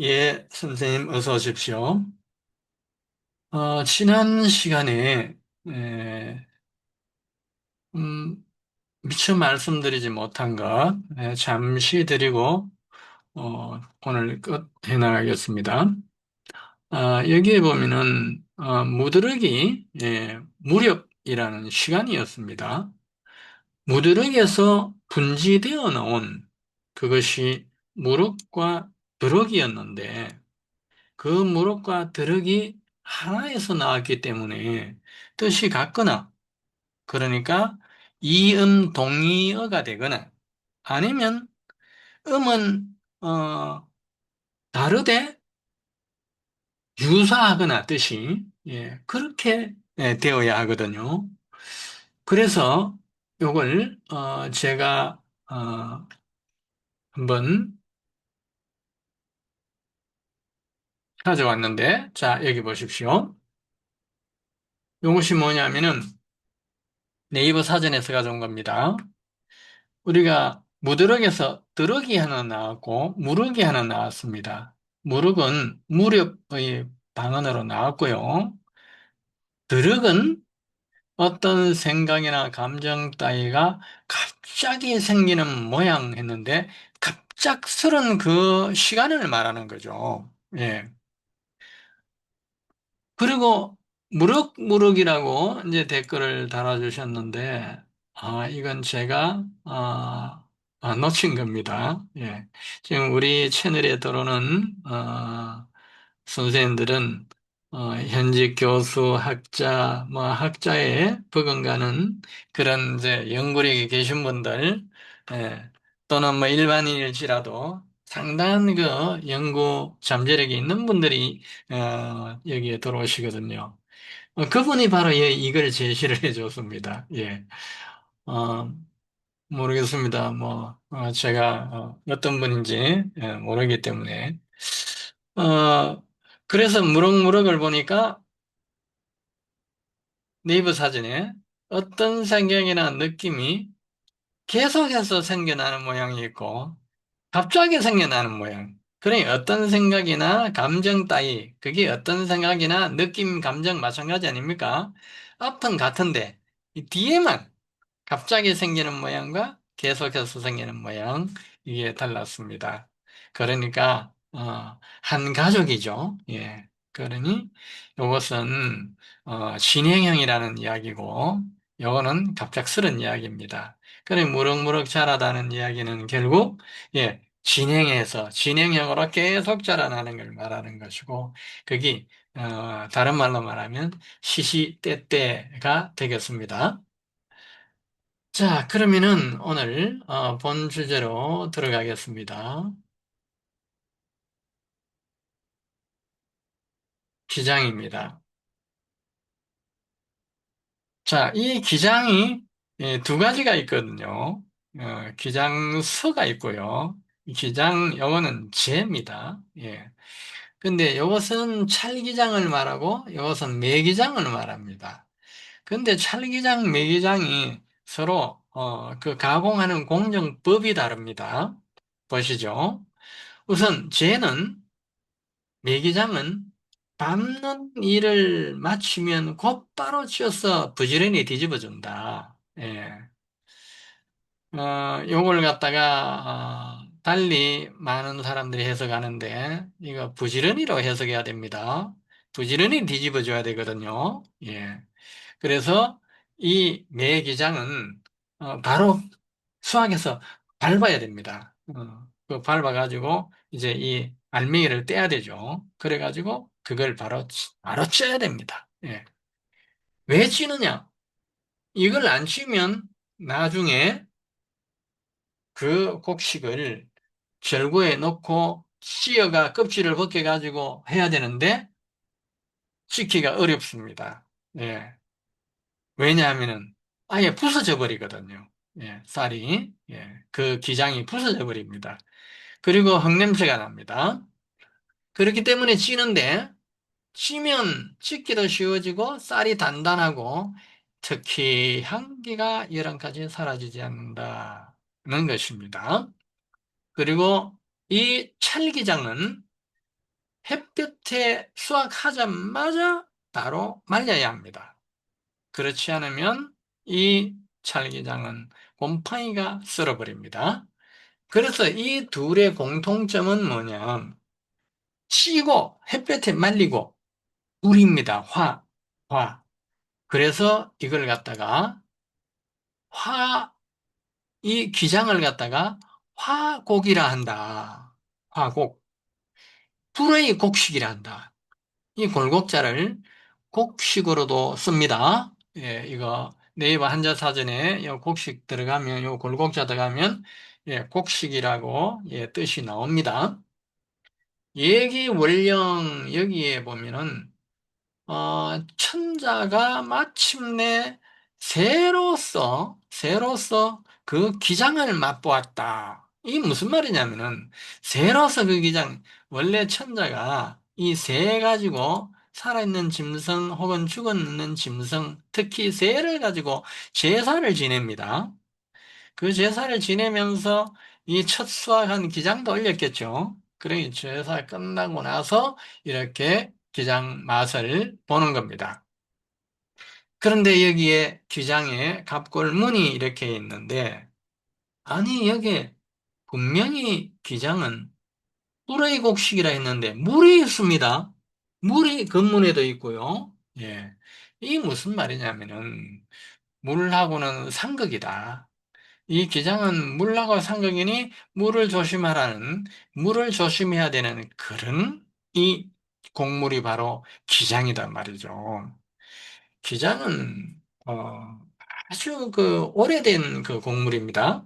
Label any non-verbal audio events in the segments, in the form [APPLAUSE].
예, 선생님 어서 오십시오. 어, 지난 시간에 에, 음, 미처 말씀드리지 못한 것 에, 잠시 드리고 어, 오늘 끝해 나가겠습니다. 아, 여기에 보면은 어, 무드르기 예, 무렵이라는 시간이었습니다. 무드르기에서 분지되어 나온 그것이 무릎과 드럭이었는데 그 무릎과 드럭이 하나에서 나왔기 때문에 뜻이 같거나 그러니까 이음 동의어가 되거나 아니면 음은 어, 다르되 유사하거나 뜻이 예, 그렇게 예, 되어야 하거든요. 그래서 요걸 어, 제가 어, 한번 가져왔는데 자 여기 보십시오. 요것이 뭐냐면은 네이버 사전에서 가져온 겁니다. 우리가 무드럭에서 드럭이 하나 나왔고 무르기 하나 나왔습니다. 무르은 무렵의 방언으로 나왔고요. 드럭은 어떤 생각이나 감정 따위가 갑자기 생기는 모양 했는데 갑작스런 그 시간을 말하는 거죠. 예. 그리고 무럭무럭이라고 이제 댓글을 달아주셨는데, 아, 이건 제가, 아, 아, 놓친 겁니다. 예. 지금 우리 채널에 들어오는, 어, 선생님들은, 어, 현직 교수, 학자, 뭐, 학자에 버금가는 그런 이제 연구력이 계신 분들, 예, 또는 뭐 일반인일지라도 상당한 그 연구 잠재력이 있는 분들이 어, 여기에 들어오시거든요. 어, 그분이 바로 예, 이걸 제시를 [LAUGHS] 해줬습니다. 예. 어, 모르겠습니다. 뭐, 어, 제가 어, 어떤 분인지 예, 모르기 때문에. 어, 그래서 무럭무럭을 보니까 네이버 사진에 어떤 생각이나 느낌이 계속해서 생겨나는 모양이 있고, 갑자기 생겨나는 모양. 그러니 어떤 생각이나 감정 따위, 그게 어떤 생각이나 느낌, 감정 마찬가지 아닙니까? 앞은 같은데, 이 뒤에만 갑자기 생기는 모양과 계속해서 생기는 모양, 이게 달랐습니다. 그러니까, 어, 한 가족이죠. 예. 그러니, 이것은, 어, 진행형이라는 이야기고, 요거는 갑작스런 이야기입니다. 그래, 무럭무럭 자라다는 이야기는 결국, 예, 진행해서, 진행형으로 계속 자라나는 걸 말하는 것이고, 그게, 어, 다른 말로 말하면, 시시때때가 되겠습니다. 자, 그러면은 오늘 어, 본 주제로 들어가겠습니다. 기장입니다. 자, 이 기장이 예, 두 가지가 있거든요. 어, 기장서가 있고요. 이 기장 영어는 제입니다. 예. 근데 이것은 찰기장을 말하고 이것은 매기장을 말합니다. 근데 찰기장, 매기장이 서로 어, 그 가공하는 공정법이 다릅니다. 보시죠. 우선 쟤는 매기장은 밟는 일을 마치면 곧바로 치어서 부지런히 뒤집어 준다. 예. 어, 요걸 갖다가 어, 달리 많은 사람들이 해석하는데 이거 부지런히로 해석해야 됩니다. 부지런히 뒤집어 줘야 되거든요. 예. 그래서 이 매기장은 어, 바로 수학에서 밟아야 됩니다. 어, 그 밟아가지고 이제 이 알맹이를 떼야 되죠. 그래가지고 그걸 바로 치- 바로 쪄야 됩니다. 예. 왜 찌느냐? 이걸 안 치면 나중에 그 곡식을 절구에 넣고 씌어가 껍질을 벗겨가지고 해야 되는데 찢기가 어렵습니다. 예. 왜냐하면은 아예 부서져 버리거든요. 예, 쌀이. 예, 그 기장이 부서져 버립니다. 그리고 흙냄새가 납니다. 그렇기 때문에 찌는데, 찌면 찢기도 쉬워지고 쌀이 단단하고 특히 향기가 여름까지 사라지지 않는다는 것입니다. 그리고 이 찰기장은 햇볕에 수확하자마자 바로 말려야 합니다. 그렇지 않으면 이 찰기장은 곰팡이가 쓸어버립니다. 그래서 이 둘의 공통점은 뭐냐? 찌고 햇볕에 말리고 불입니다. 화, 화. 그래서 이걸 갖다가 화, 이 기장을 갖다가 화곡이라 한다. 화곡. 불의 곡식이라 한다. 이 골곡자를 곡식으로도 씁니다. 예, 이거 네이버 한자 사전에 이 곡식 들어가면, 요 골곡자 들어가면, 예, 곡식이라고 예, 뜻이 나옵니다. 얘기 원령 여기에 보면은 어, 천자가 마침내 새로서 새로서 그 기장을 맛보았다. 이게 무슨 말이냐면은 새로서 그 기장 원래 천자가 이 새 가지고 살아있는 짐승 혹은 죽었는 짐승 특히 새를 가지고 제사를 지냅니다. 그 제사를 지내면서 이 첫 수확한 기장도 올렸겠죠. 그러니 제사 끝나고 나서 이렇게 기장 맛을 보는 겁니다. 그런데 여기에 기장에 갑골문이 이렇게 있는데, 아니, 여기에 분명히 기장은 뿔의 곡식이라 했는데, 물이 있습니다. 물이 건문에도 있고요. 예. 이 무슨 말이냐면은, 물하고는 상극이다. 이 기장은 물하고 상극이니 물을 조심하라는, 물을 조심해야 되는 그런 이 곡물이 바로 기장이단 말이죠. 기장은 어, 아주 그 오래된 그 곡물입니다.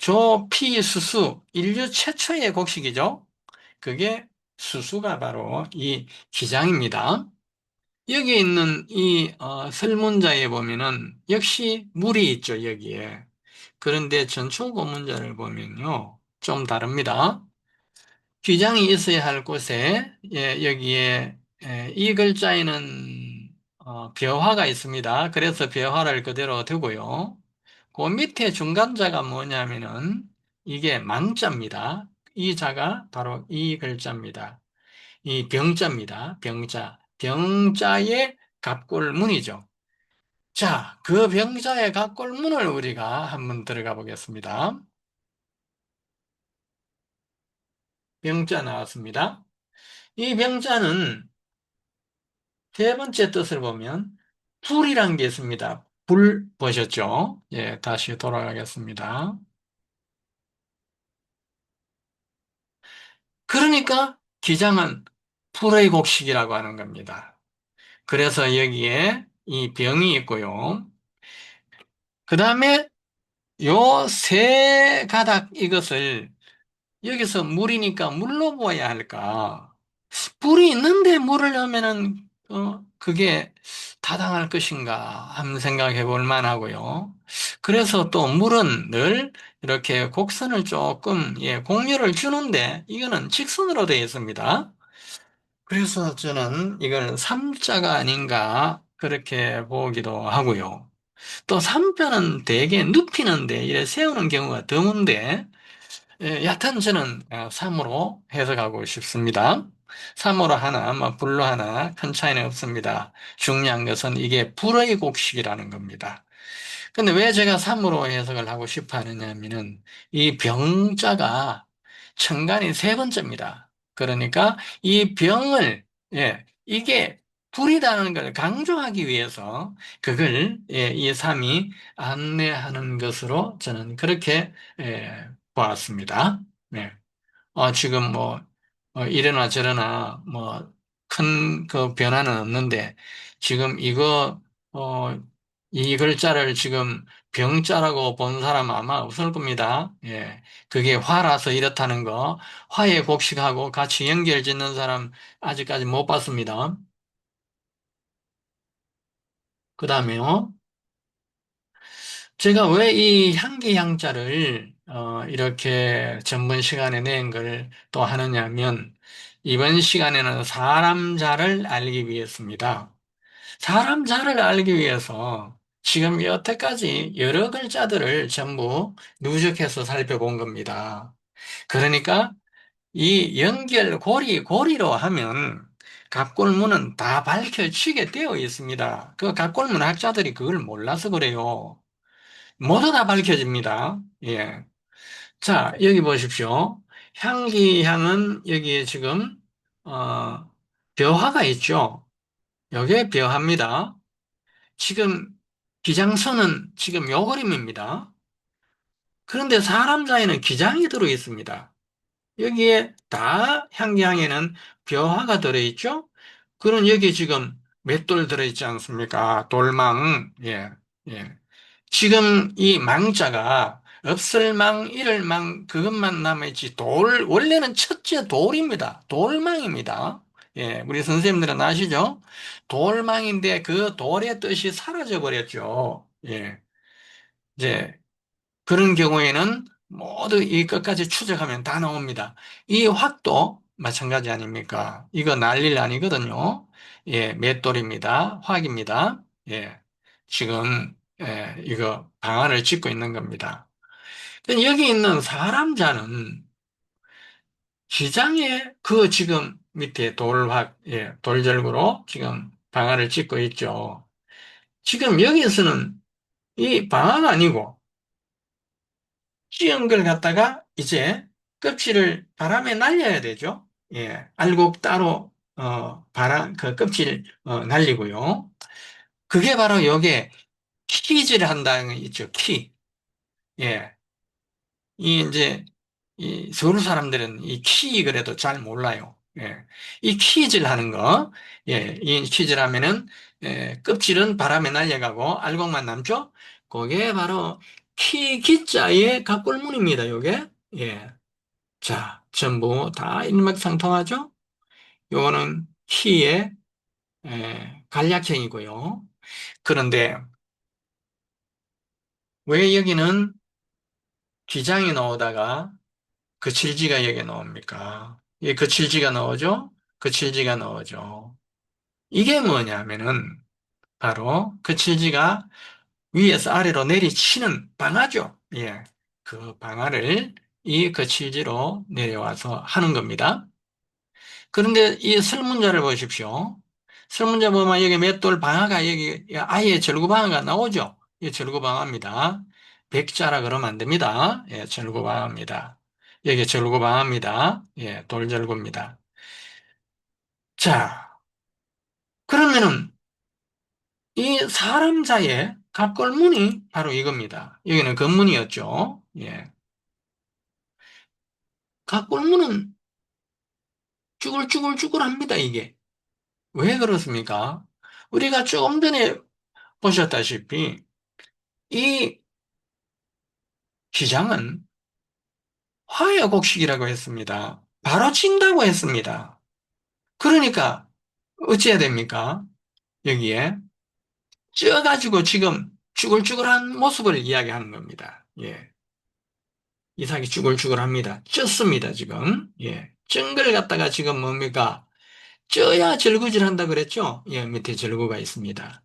조피 수수 인류 최초의 곡식이죠. 그게 수수가 바로 이 기장입니다. 여기 있는 이 어, 설문자에 보면은 역시 물이 있죠 여기에. 그런데 전초 고문자를 보면요 좀 다릅니다. 귀장이 있어야 할 곳에 예, 여기에 예, 이 글자에는 어, 벼화가 있습니다. 그래서 벼화를 그대로 두고요. 그 밑에 중간자가 뭐냐면은 이게 망자입니다. 이 자가 바로 이 글자입니다. 이 병자입니다. 병자. 병자의 갑골문이죠. 자, 그 병자의 갑골문을 우리가 한번 들어가 보겠습니다. 병자 나왔습니다. 이 병자는 세 번째 뜻을 보면 불이란 게 있습니다. 불 보셨죠? 예, 다시 돌아가겠습니다. 그러니까 기장은 불의 곡식이라고 하는 겁니다. 그래서 여기에 이 병이 있고요. 그 다음에 요 세 가닥 이것을 여기서 물이니까 물로 부어야 할까? 불이 있는데 물을 넣으면은 어, 그게 타당할 것인가 한번 생각해 볼 만하고요. 그래서 또 물은 늘 이렇게 곡선을 조금 예, 공유를 주는데 이거는 직선으로 되어 있습니다. 그래서 저는 이걸 삼자가 아닌가 그렇게 보기도 하고요. 또 삼자는 대개 눕히는데 이래 세우는 경우가 드문데 예, 여하튼 저는 3으로 해석하고 싶습니다. 3으로 하나, 뭐 불로 하나 큰 차이는 없습니다. 중요한 것은 이게 불의 곡식이라는 겁니다. 근데 왜 제가 3으로 해석을 하고 싶어 하느냐면은 이 병자가 천간이 세 번째입니다. 그러니까 이 병을 예, 이게 불이라는 걸 강조하기 위해서 그걸 예, 이 3이 안내하는 것으로 저는 그렇게 예, 보았습니다. 네. 어, 지금 뭐 어, 이러나 저러나 뭐 큰 그 변화는 없는데 지금 이거 어, 이 글자를 지금 병자라고 본 사람 아마 없을 겁니다. 예. 그게 화라서 이렇다는 거, 화의 곡식하고 같이 연결 짓는 사람 아직까지 못 봤습니다. 그 다음에요. 제가 왜 이 향기 향자를 어, 이렇게 전번 시간에 낸 걸 또 하느냐면 이번 시간에는 사람 자를 알기 위해서입니다. 사람 자를 알기 위해서 지금 여태까지 여러 글자들을 전부 누적해서 살펴본 겁니다. 그러니까 이 연결고리, 고리로 하면 갑골문은 다 밝혀지게 되어 있습니다. 그 갑골문 학자들이 그걸 몰라서 그래요. 모두 다 밝혀집니다. 예. 자, 여기 보십시오. 향기향은 여기에 지금, 어, 벼화가 있죠. 여기에 벼화입니다. 지금 기장선은 지금 요 그림입니다. 그런데 사람 사이에는 기장이 들어 있습니다. 여기에 다 향기향에는 벼화가 들어있죠? 그럼 여기 지금 맷돌 들어있지 않습니까? 돌망. 예, 예. 지금 이 망자가 없을 망, 잃을 망, 그것만 남아있지. 돌, 원래는 첫째 돌입니다. 돌망입니다. 예, 우리 선생님들은 아시죠? 돌망인데 그 돌의 뜻이 사라져 버렸죠. 예. 이제 그런 경우에는 모두 이 끝까지 추적하면 다 나옵니다. 이 확도 마찬가지 아닙니까? 이거 난릴 아니거든요. 예, 맷돌입니다. 확입니다. 예, 지금 예, 이거 방안을 짓고 있는 겁니다. 여기 있는 사람자는 기장에 그 지금 밑에 돌확, 예, 돌절구로 지금 방안을 짓고 있죠. 지금 여기에서는 이 방안 아니고 씌운 걸 갖다가 이제 껍질을 바람에 날려야 되죠. 예, 알곡 따로 어, 바람 그 껍질 어, 날리고요. 그게 바로 요게 키질 한다는 거 있죠. 키. 예. 이 이제 이 서울 사람들은 이 키 그래도 잘 몰라요. 예. 이 키질 하는 거. 예. 이 키질 하면은 예, 껍질은 바람에 날려가고 알곡만 남죠. 그게 바로 키 기자의 갑골문입니다. 요게. 예. 자, 전부 다 일맥상통하죠? 요거는 키의 에, 간략형이고요. 그런데 왜 여기는 기장이 나오다가 그칠지가 여기 나옵니까? 예, 그칠지가 나오죠? 그칠지가 나오죠. 이게 뭐냐면은 바로 그칠지가 위에서 아래로 내리치는 방아죠. 예, 그 방아를 이 그칠지로 내려와서 하는 겁니다. 그런데 이 설문자를 보십시오. 설문자 보면 여기 맷돌 방아가 여기 아예 절구 방아가 나오죠. 이 절구 방아입니다. 백자라 그러면 안 됩니다. 예, 절구방아입니다. 여기 절구방아입니다. 예, 돌절구입니다. 자, 그러면은 이 사람자의 갑골문이 바로 이겁니다. 여기는 건문이었죠. 예. 갑골문은 쭈글쭈글쭈글합니다, 이게. 왜 그렇습니까? 우리가 조금 전에 보셨다시피 이 기장은 화해곡식이라고 했습니다. 바로 친다고 했습니다. 그러니까 어찌해야 됩니까? 여기에 쪄가지고 지금 쭈글쭈글한 모습을 이야기하는 겁니다. 예. 이삭이 쭈글쭈글합니다. 쪘습니다, 지금. 예. 쩐걸 갖다가 지금 뭡니까? 쪄야 절구질 한다 그랬죠? 예, 밑에 절구가 있습니다.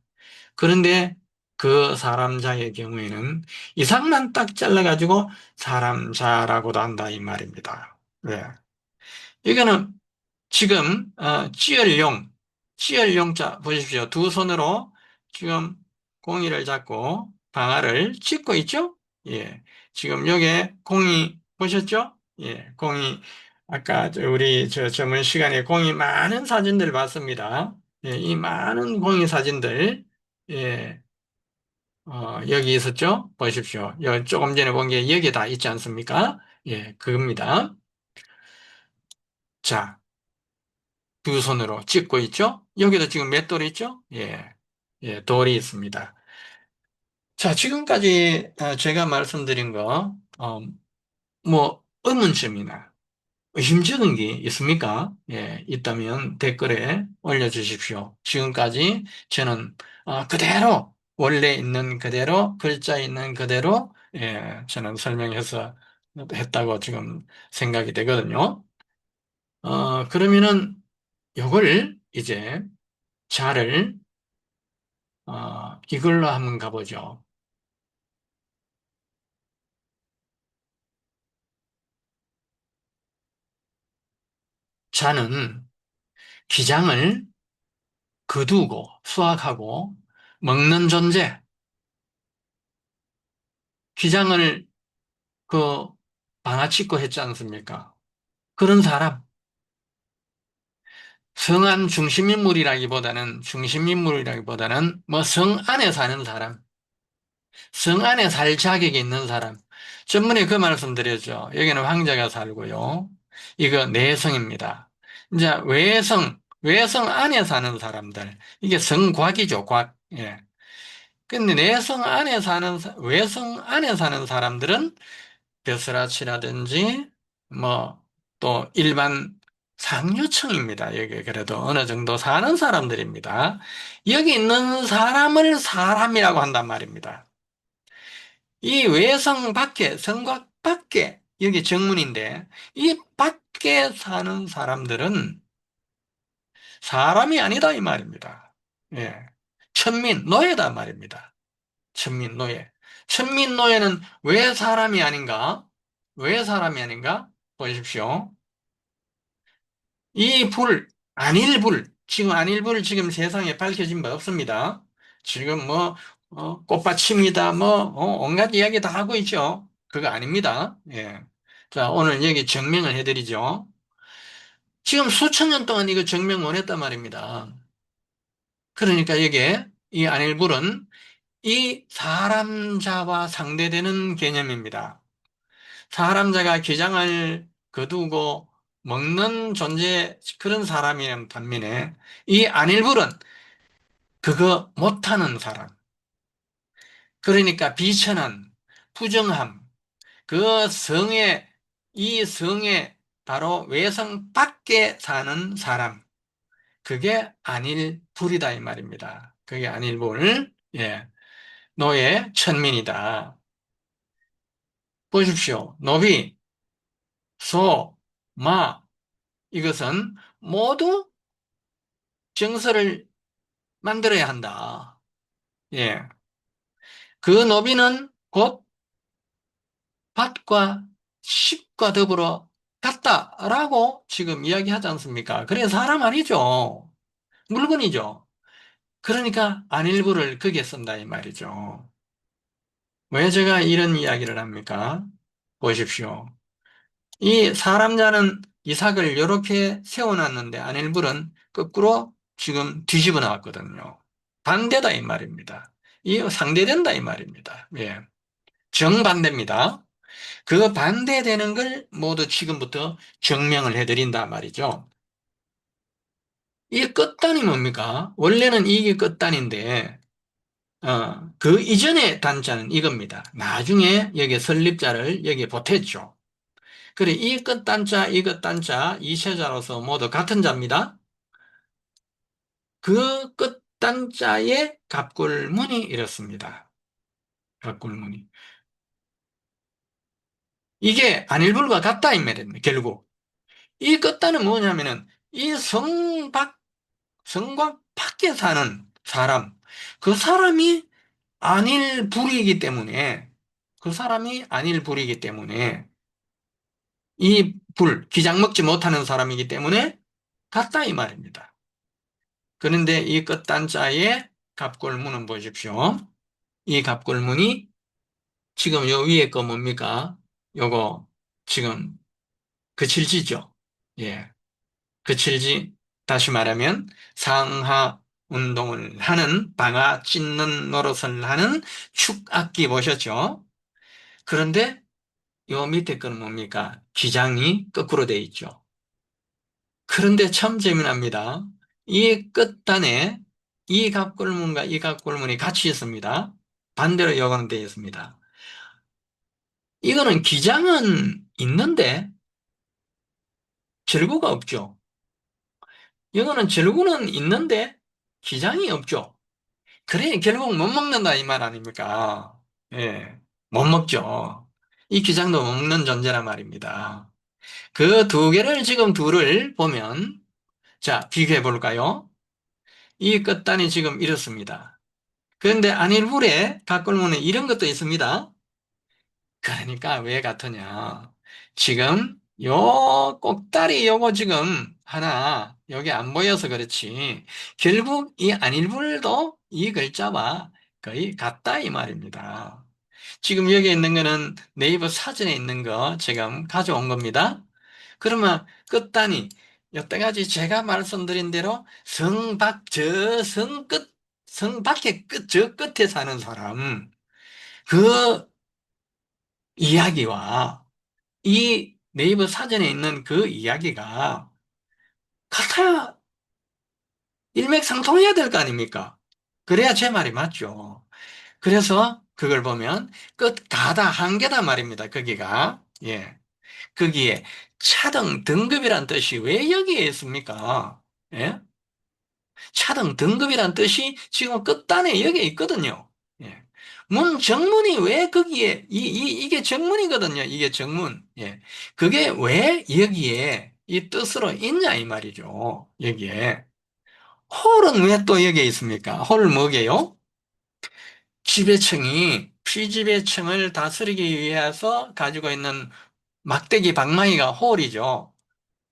그런데 그 사람자의 경우에는 이상만 딱 잘라가지고 사람자라고도 한다 이 말입니다. 네. 이거는 지금 어, 찌열용, 찌열용자 보십시오. 두 손으로 지금 공이를 잡고 방아를 짚고 있죠? 예. 지금 여기에 공이 보셨죠? 예. 공이 아까 우리 저 전문 시간에 공이 많은 사진들 봤습니다. 예, 이 많은 공이 사진들 예, 어, 여기 있었죠? 보십시오. 조금 전에 본 게 여기 다 있지 않습니까? 예, 그겁니다. 자, 두 손으로 찍고 있죠? 여기도 지금 몇 돌이 있죠? 예, 예, 돌이 있습니다. 자, 지금까지 어, 제가 말씀드린 거, 어, 뭐, 의문점이나 의심적인 게 있습니까? 예, 있다면 댓글에 올려주십시오. 지금까지 저는 어, 그대로 원래 있는 그대로 글자 있는 그대로 예, 저는 설명해서 했다고 지금 생각이 되거든요. 어, 그러면은 요걸 이제 자를 어, 이걸로 한번 가보죠. 자는 기장을 거두고 수확하고 먹는 존재, 기장을 그 방아치고 했지 않습니까? 그런 사람, 성안 중심인물이라기보다는 중심인물이라기보다는 뭐 성 안에 사는 사람, 성 안에 살 자격이 있는 사람. 전번에 그 말씀 드렸죠. 여기는 황제가 살고요. 이거 내성입니다. 이제 외성, 외성 안에 사는 사람들. 이게 성곽이죠, 곽. 예. 근데 내성 안에 사는, 사- 외성 안에 사는 사람들은 벼슬아치라든지, 뭐, 또 일반 상류층입니다. 여기 그래도 어느 정도 사는 사람들입니다. 여기 있는 사람을 사람이라고 한단 말입니다. 이 외성 밖에, 성곽 밖에, 여기 정문인데, 이 밖에 사는 사람들은 사람이 아니다, 이 말입니다. 예. 천민, 노예다 말입니다. 천민, 노예. 천민, 노예는 왜 사람이 아닌가? 왜 사람이 아닌가? 보십시오. 이 불, 안일불, 지금 안일불 지금 세상에 밝혀진 바 없습니다. 지금 뭐, 어, 꽃받침이다, 뭐, 어, 온갖 이야기 다 하고 있죠. 그거 아닙니다. 예. 자, 오늘 여기 증명을 해드리죠. 지금 수천 년 동안 이거 증명 원했단 말입니다. 그러니까 여기에 이 안일불은 이 사람자와 상대되는 개념입니다. 사람자가 기장을 거두고 먹는 존재 그런 사람이란 반면에 이 안일불은 그거 못하는 사람. 그러니까 비천한 부정함. 그 성에 이 성에 바로 외성 밖에 사는 사람. 그게 안일불이다 이 말입니다. 그게 안일불. 예. 노예 천민이다. 보십시오. 노비, 소, 마 이것은 모두 정서를 만들어야 한다. 예. 그 노비는 곧 밭과 십과 더불어 같다라고 지금 이야기하지 않습니까? 그래 사람 아니죠. 물건이죠. 그러니까 안일부를 거기에 쓴다 이 말이죠. 왜 제가 이런 이야기를 합니까? 보십시오. 이 사람자는 이삭을 이렇게 세워놨는데 안일불은 거꾸로 지금 뒤집어 나왔거든요. 반대다 이 말입니다. 이 상대된다 이 말입니다. 예. 정반대입니다. 그 반대되는 걸 모두 지금부터 증명을 해드린다 말이죠. 이 끝단이 뭡니까? 원래는 이게 끝단인데 어, 그 이전의 단자는 이겁니다. 나중에 여기 설립자를 여기 보탰죠. 그래 이 끝단자 이 끝단자 이세자로서 모두 같은 자입니다. 그 끝단자의 갑골문이 이렇습니다. 갑골문이 이게 안일불과 같다 이 말입니다. 결국 이 끝단은 뭐냐면은 이 성밖 성곽 밖에 사는 사람 그 사람이 안일불이기 때문에 그 사람이 안일불이기 때문에 이 불, 기장 먹지 못하는 사람이기 때문에 같다 이 말입니다. 그런데 이 끝단자의 갑골문은 보십시오. 이 갑골문이 지금 요 위에 거 뭡니까? 요거 지금 그칠지죠. 예. 그칠지 다시 말하면 상하 운동을 하는 방아 찢는 노릇을 하는 축악기 보셨죠? 그런데 요 밑에 거는 뭡니까? 기장이 거꾸로 되어 있죠. 그런데 참 재미납니다. 이 끝단에 이 갑골문과 이 갑골문이 같이 있습니다. 반대로 요거는 되어 있습니다. 이거는 기장은 있는데 절구가 없죠. 이거는 절구는 있는데 기장이 없죠. 그래 결국 못 먹는다 이 말 아닙니까? 예, 못 먹죠. 이 기장도 못 먹는 존재란 말입니다. 그 두 개를 지금 둘을 보면 자 비교해 볼까요? 이 끝단이 지금 이렇습니다. 그런데 안일불에 각골문에 이런 것도 있습니다. 그러니까 왜 같으냐? 지금 요 꼭다리 요거 지금 하나, 여기 안 보여서 그렇지. 결국 이 안일불도 이 글자와 거의 같다 이 말입니다. 지금 여기 있는 거는 네이버 사전에 있는 거 제가 가져온 겁니다. 그러면 끝단이 여태까지 제가 말씀드린 대로 성밖, 저성 끝, 성 밖의 끝, 저 끝에 사는 사람, 그 이야기와 이 네이버 사전에 있는 그 이야기가 같아 일맥상통해야 될 거 아닙니까? 그래야 제 말이 맞죠. 그래서 그걸 보면 끝 가다 한계다 말입니다. 거기가 예 거기에 차등 등급이란 뜻이 왜 여기에 있습니까? 예? 차등 등급이란 뜻이 지금 끝단에 여기에 있거든요. 예. 문 정문이 왜 거기에 이, 이 이게 정문이거든요. 이게 정문. 예. 그게 왜 여기에 이 뜻으로 있냐 이 말이죠. 여기에. 홀은 왜 또 여기에 있습니까? 홀 뭐게요? 지배층이 피지배층을 다스리기 위해서 가지고 있는 막대기 방망이가 홀이죠.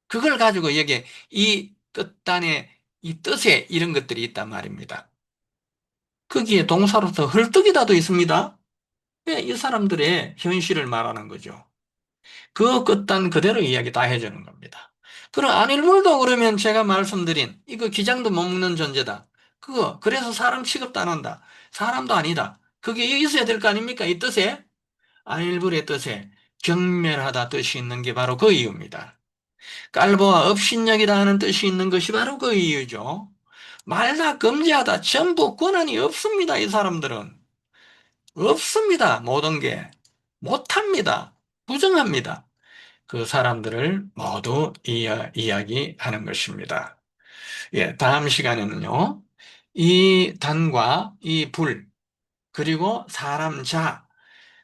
그걸 가지고 여기에 이 끝단에 이 뜻에 이런 것들이 있단 말입니다. 거기에 동사로서 헐떡이다도 있습니다. 예, 이 사람들의 현실을 말하는 거죠. 그 끝단 그대로 이야기 다 해주는 겁니다. 그럼 안일물도 그러면 제가 말씀드린 이거 기장도 못 먹는 존재다. 그거 그래서 사람 취급도 안 한다. 사람도 아니다. 그게 있어야 될 거 아닙니까? 이 뜻에 안일불의 뜻에 경멸하다 뜻이 있는 게 바로 그 이유입니다. 깔보와 업신여기다 하는 뜻이 있는 것이 바로 그 이유죠. 말다 금지하다 전부 권한이 없습니다. 이 사람들은 없습니다. 모든 게 못합니다. 부정합니다. 그 사람들을 모두 이야, 이야기하는 것입니다. 예, 다음 시간에는요, 이 단과 이 불, 그리고 사람 자,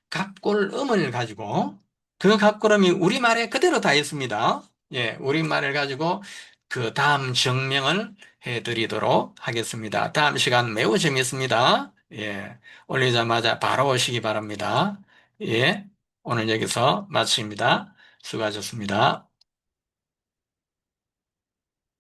갑골음을 가지고 그 갑골음이 우리말에 그대로 다 있습니다. 예, 우리말을 가지고 그 다음 증명을 해드리도록 하겠습니다. 다음 시간 매우 재밌습니다. 예, 올리자마자 바로 오시기 바랍니다. 예, 오늘 여기서 마칩니다. 수고하셨습니다.